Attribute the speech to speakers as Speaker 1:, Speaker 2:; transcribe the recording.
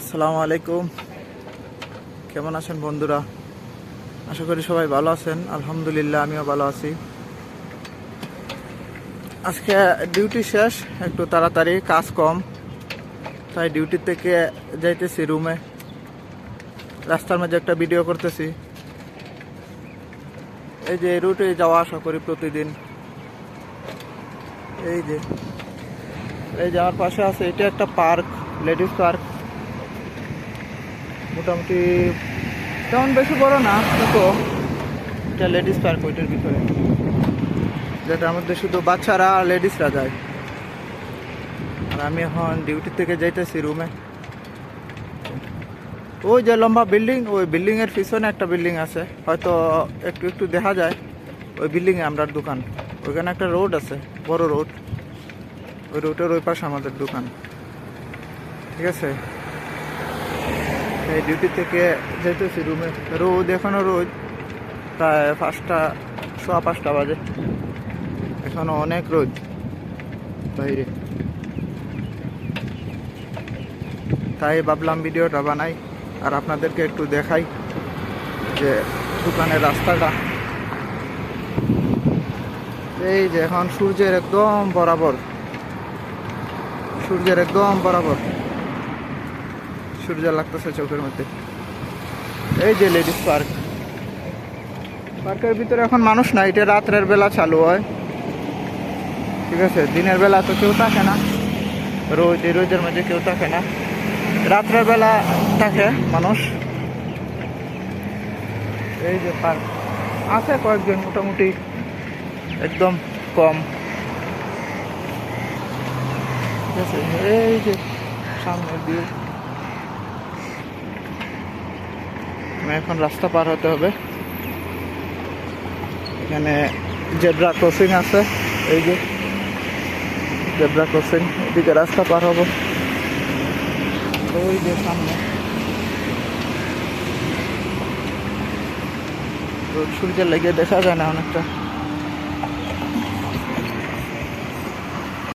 Speaker 1: আসসালামু আলাইকুম। কেমন আছেন বন্ধুরা? আশা করি সবাই ভালো আছেন। আলহামদুলিল্লাহ, আমিও ভালো আছি। আজকে ডিউটি শেষ, একটু তাড়াতাড়ি কাজ কম। তাই ডিউটি থেকে যাইতেছি রুমে। রাস্তার মাঝে একটা ভিডিও করতেছি। এই যে রুটে যাওয়া আসা করি প্রতিদিন। এই যে এই যে আমার পাশে আছে, এটা একটা পার্ক, লেডিস পার্ক। মোটামুটি তেমন বেশি বড় না, কিন্তু এটা লেডিস পার্ক ওইটার ভিতরে। যেটার মধ্যে শুধু বাচ্চারা আর লেডিসরা যায়। আর আমি এখন ডিউটি থেকে যাইতেছি রুমে ওই যে লম্বা বিল্ডিং ওই বিল্ডিংয়ের পিছনে একটা বিল্ডিং আছে। হয়তো একটু একটু দেখা যায়। ওই বিল্ডিংয়ে আমরা দোকান। ওইখানে একটা রোড আছে, বড় রোড ওই রোডের ওই পাশে আমাদের দোকান। ঠিক আছে? এই ডিউটি থেকে যেতেছি রুমে রোদ এখনও রোদ, প্রায় পাঁচটা, সোয়া পাঁচটা বাজে। এখনও অনেক রোদ বাইরে। তাই ভাবলাম ভিডিওটা বানাই আর আপনাদেরকে একটু দেখাই যে দোকানের রাস্তাটা। এই যে এখন সূর্যের একদম বরাবর, সূর্যের একদম বরাবর। সূর্য লাগতেছে চোখের মধ্যে। এই যে লেডিস পার্ক। পার্কের ভিতরে এখন মানুষ না এটা রাত্রের বেলা চালু হয়। ঠিক আছে, দিনের বেলা তো কেউ থাকে না। রোজ এই রোজের মধ্যে কেউ থাকে না। রাত্রের বেলা থাকে মানুষ। এই যে পার্ক। আছে কয়েকজন মোটামুটি, একদম কম। ঠিক আছে, এই যে সামনের ভিউ আমি এখন রাস্তা পার হতে হবে। এখানে জেব্রা ক্রসিং আছে, এই যে জেব্রা ক্রসিং, এদিকে রাস্তা পার হব। ওই যে সামনে। সূর্যের লেগে দেখা যায় না অনেকটা।